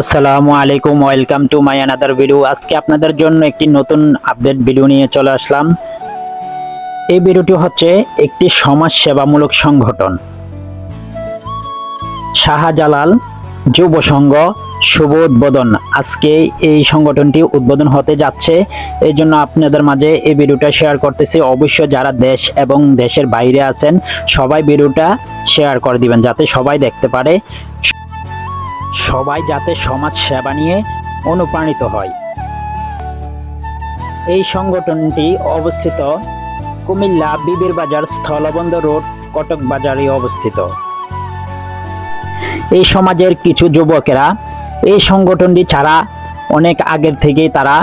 আসসালামু আলাইকুম, welcome to my another video আজকে আপনাদের জন্য একটি নতুন আপডেট ভিডিও নিয়ে চলে আসলাম। এই ভিডিওটি হচ্ছে একটি সমাজ সেবামূলক সংগঠন। শাহজালাল যুব সংঘ শুভ উদ্বোধন। আজকে এই সংগঠনটি উদ্বোধন হতে যাচ্ছে। এই জন্য আপনাদের মাঝে এই ভিডিওটা শেয়ার করতেছি। অবশ্যই যারা দেশ এবং দেশের বাইরে আছেন, সবাই ভিডিওটা শেয়ার করে দিবেন, যাতে সবাই দেখতে পারে। সবাই যাতে সমাজ সেবা নিয়ে অনুপ্রাণিত হয়। এই সংগঠনটি অবস্থিত কুমিল্লা বিবির বাজার স্থলবন্দর রোড, কটক বাজারে অবস্থিত। এই সমাজের কিছু যুবকেরা এই সংগঠনটি ছাড়া অনেক আগের থেকেই তারা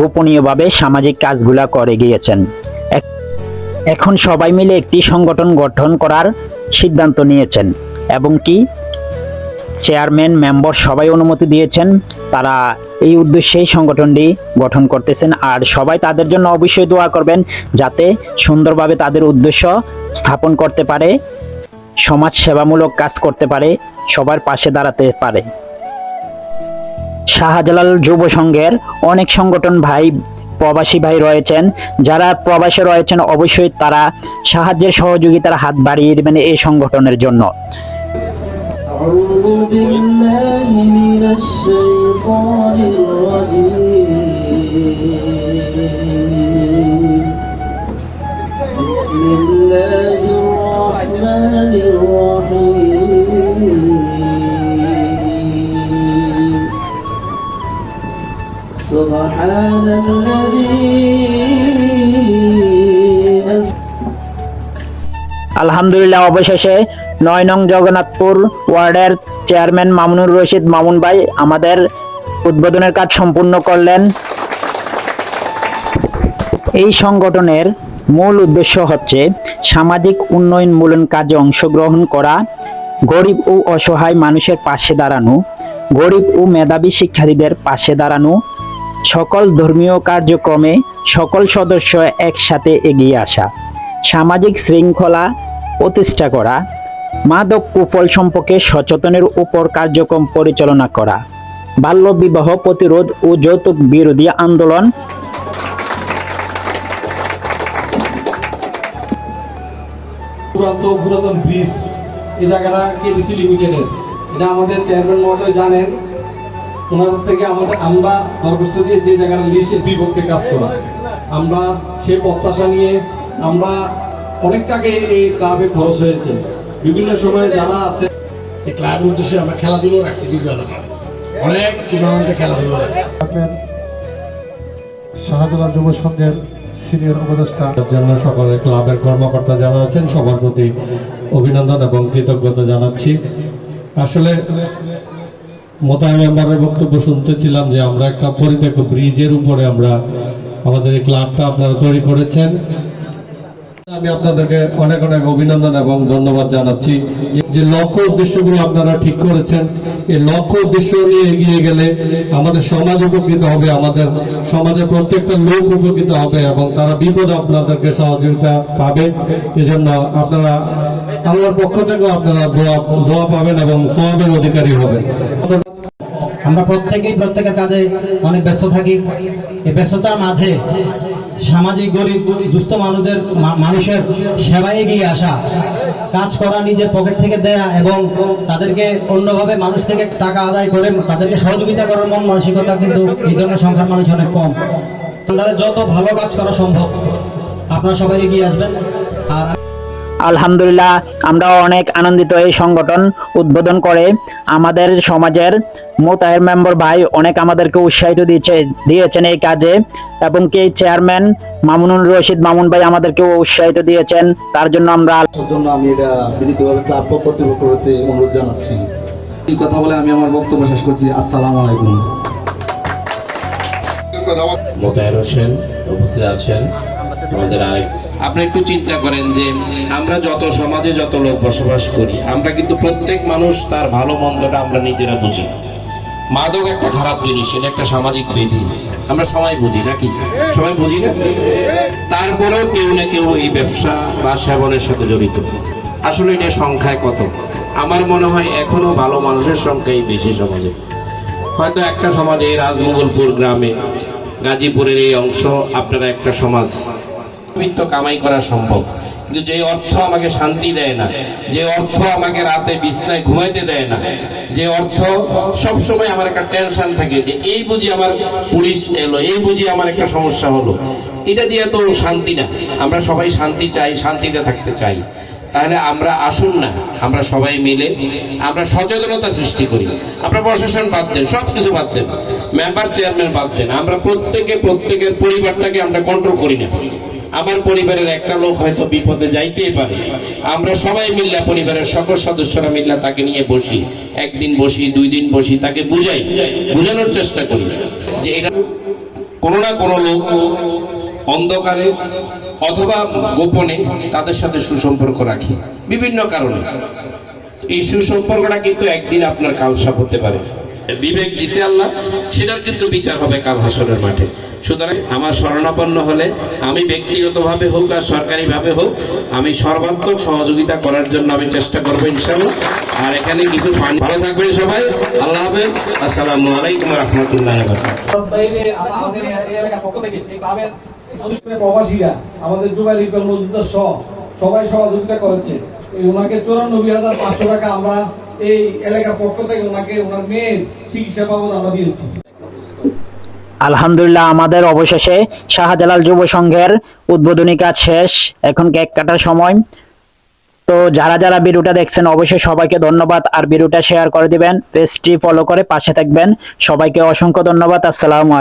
গোপনীয়ভাবে সামাজিক কাজগুলা করে গিয়েছেন। এখন সবাই মিলে একটি সংগঠন গঠন করার সিদ্ধান্ত নিয়েছেন, এবং কি চেয়ারম্যান, মেম্বার সবাই অনুমতি দিয়েছেন। তারা এই উদ্দেশ্যেই সংগঠনটি গঠন করতেছেন। আর সবাই তাদের জন্য অবশ্যই দোয়া করবেন যাতে সুন্দরভাবে তাদের উদ্দেশ্য স্থাপন করতে পারে, সমাজ সেবামূলক কাজ করতে পারে, সবার পাশে দাঁড়াতে পারে। শাহজালাল যুব সংঘের অনেক সংগঠন ভাই, প্রবাসী ভাই রয়েছেন। যারা প্রবাসে রয়েছেন, অবশ্যই তারা সাহায্যের সহযোগিতার হাত বাড়িয়ে দেবেন এই সংগঠনের জন্য। أعوذ بالله من الشيطان الرجيم. بسم الله الرحمن الرحيم. سبحان الذي আলহামদুলিল্লাহ, অবশেষে নয় নং জগন্নাথপুর ওয়ার্ডের চেয়ারম্যান মামুনুর রশিদ মামুন ভাই আমাদের উদ্বোধনের কাজ সম্পূর্ণ করলেন। এই সংগঠনের মূল উদ্দেশ্য হচ্ছে সামাজিক উন্নয়নমূলক কাজে অংশগ্রহণ করা, গরিব ও অসহায় মানুষের পাশে দাঁড়ানো, গরিব ও মেধাবী শিক্ষার্থীদের পাশে দাঁড়ানো, সকল ধর্মীয় কার্যক্রমে সকল সদস্য একসাথে এগিয়ে আসা, সামাজিক শৃঙ্খলা প্রতিষ্ঠা করা, মাদক কুফল সম্পর্কে সচেতনের উপর কার্যক্রম পরিচালনা করা বাল্য বিবাহ প্রতিরোধ ও যৌতুক বিরোধী আন্দোলন। আমরা দরখাস্ত আমরা সেই প্রত্যাশা নিয়ে আমরা অনেক টাকা এই ক্লাবে খরচ হয়েছে। বিভিন্ন সময়ে যারা আছে এই ক্লাবের উদ্দেশ্যে আমরা খেলাধুলো রাখছি বিভিন্ন অনেক টুর্নামেন্টে খেলাধুলো রাখছি। শাহজালাল যুব সংঘের সিনিয়র উপদেষ্টা। জন্য সকলে ক্লাবের কর্মকর্তা যারা আছেন সবার প্রতি অভিনন্দন এবং কৃতজ্ঞতা জানাচ্ছি। আসলে মোতায়েন মেম্বারের বক্তব্য শুনতেছিলাম যে আমরা একটা পরিত্যক্ত ব্রিজের উপরে আমরা আমাদের এই ক্লাবটা আপনারা তৈরি করেছেন। আমি আপনাদেরকে অনেক অনেক অভিনন্দন এবং ধন্যবাদ জানাচ্ছি যে- লক্ষ্য উদ্দেশ্যগুলো আপনারা ঠিক করেছেন। এই লক্ষ্য উদ্দেশ্য নিয়ে এগিয়ে গেলে আমাদের সমাজ উপকৃত হবে, আমাদের সমাজের প্রত্যেকটা লোক উপকৃত হবে এবং তারা বিপদে আপনাদেরকে সহযোগিতা পাবে। এজন্য আপনারা আল্লাহর পক্ষ থেকেও আপনারা দোয়া দোয়া পাবেন এবং সবের অধিকারী হবেন। আমরা প্রত্যেকেই প্রত্যেকের কাজে অনেক ব্যস্ত থাকি। এই ব্যস্ততার মাঝে সামাজিক গরিব, দুস্থ মানুষদের মানুষের সেবায় এগিয়ে আসা, কাজ করা নিজের পকেট থেকে দেয়া এবং তাদেরকে অন্যভাবে মানুষ থেকে টাকা আদায় করে, তাদেরকে সহযোগিতা করার মন মানসিকতা কিন্তু এই ধরনের সংখ্যার মানুষ অনেক কম। আপনারা যত ভালো কাজ করা সম্ভব, আপনারা সবাই এগিয়ে আসবেন। আর আলহামদুলিল্লাহ আমরা অনেক আনন্দিত এই সংগঠন উদ্বোধন করে। আমাদের সমাজের মোতায়ের মেম্বার ভাই অনেক আমাদেরকে উৎসাহিত দিয়েছে দিয়েছেন এই কাজে এবং কি চেয়ারম্যান মামুনুর রশিদ মামুন ভাই আমাদেরকে উৎসাহিত দিয়েছেন তার জন্য আমরা জন্য আমি এটা বিনীতভাবে ক্লাব কর্তৃপক্ষ করতে অনুরোধ জানাচ্ছি। এই কথা বলে আমি আমার বক্তব্য শেষ করছি। আসসালামু আলাইকুম। মোতায়ের হোসেন উপস্থিত আছেন। আমাদের আরেক আপনি একটু চিন্তা করেন যে আমরা যত সমাজে যত লোক বসবাস করি, আমরা কিন্তু প্রত্যেক মানুষ তার ভালো মন্দটা আমরা নিজেরা বুঝি। মাদক একটা খারাপ জিনিস, এটা একটা সামাজিক বেধি। আমরা সবাই বুঝি, নাকি? সবাই বুঝি না? তারপরেও কেউ না কেউ এই ব্যবসা বা সেবনের সাথে জড়িত। আসলে এটা সংখ্যায় কত? আমার মনে হয় এখনও ভালো মানুষের সংখ্যাই বেশি সমাজে। হয়তো একটা সমাজে রাজমঙ্গলপুর গ্রামে গাজীপুরের এই অংশ আপনারা একটা সমাজ বিত্ত কামাই করা সম্ভব। কিন্তু যে অর্থ আমাকে শান্তি দেয় না, যে অর্থ আমাকে রাতে বিছনায় ঘুমাইতে দেয় না, যে অর্থ সব সময় আমার একটা টেনশন থাকে যে এই বুঝি আমার পুলিশ এলো, এই বুঝি আমার একটা সমস্যা হলো। এটা দিয়ে তো শান্তি না। আমরা সবাই শান্তি চাই, শান্তিতে থাকতে চাই। তাহলে আমরা আসুন না, আমরা সবাই মিলে আমরা সচেতনতা সৃষ্টি করি। আমরা প্রশাসন বাদ দেন সব কিছু বাদ দেন। মেম্বার চেয়ারম্যান বাদ দেন। আমরা প্রত্যেকে, প্রত্যেকের পরিবারটাকে আমরা কন্ট্রোল করি না। আমার পরিবারের একটা লোক হয়তো বিপদে যাইতেই পারে। আমরা সবাই মিল্লা পরিবারের সকল সদস্যরা মিল্লা তাকে নিয়ে বসি। একদিন বসি, দুই দিন বসি, তাকে বুঝাই। বোঝানোর চেষ্টা করি। যে এটা কোনো না কোনো লোক অন্ধকারে অথবা গোপনে তাদের সাথে সুসম্পর্ক রাখি। বিভিন্ন কারণে। এই সুসম্পর্কটা কিন্তু একদিন আপনার কালসাপ হতে পারে। বিবেক দিছে আল্লাহ, সেটার কিন্তু বিচার হবে কাল হাসরের মাঠে। সুতরাং আমার শরণাপন্ন হলে আমি ব্যক্তিগতভাবে হোক আর সরকারিভাবে হোক, আমি সর্বাত্মক সহযোগিতা করার জন্য আমি চেষ্টা করব ইনশাআল্লাহ। আর এখানে কিছু ভালো থাকবেন সবাই। আল্লাহ হাফেজ। আসসালামু আলাইকুম রহমতুল্লাহ প্রবাসীরা, আমাদের সহ সবাই সহযোগিতা করেছে। ওনাকে চৌরানব্বই হাজার পাঁচশো টাকা আমরা এই এলাকার পক্ষ থেকে ওনাকে, ওনার মেয়ের চিকিৎসা বাবদ আমরা দিয়েছি। আলহামদুলিল্লাহ, আমাদের অবশেষে শাহজালাল যুব সংঘের উদ্বোধনী কাজ শেষ। এখন কেক কাটার সময়। তো যারা যারা ভিডিওটা দেখছেন, অবশ্যই সবাইকে ধন্যবাদ। আর ভিডিওটা শেয়ার করে দিবেন পেজটি ফলো করে পাশে থাকবেন। সবাইকে অসংখ্য ধন্যবাদ। আসসালামু আলাইকুম।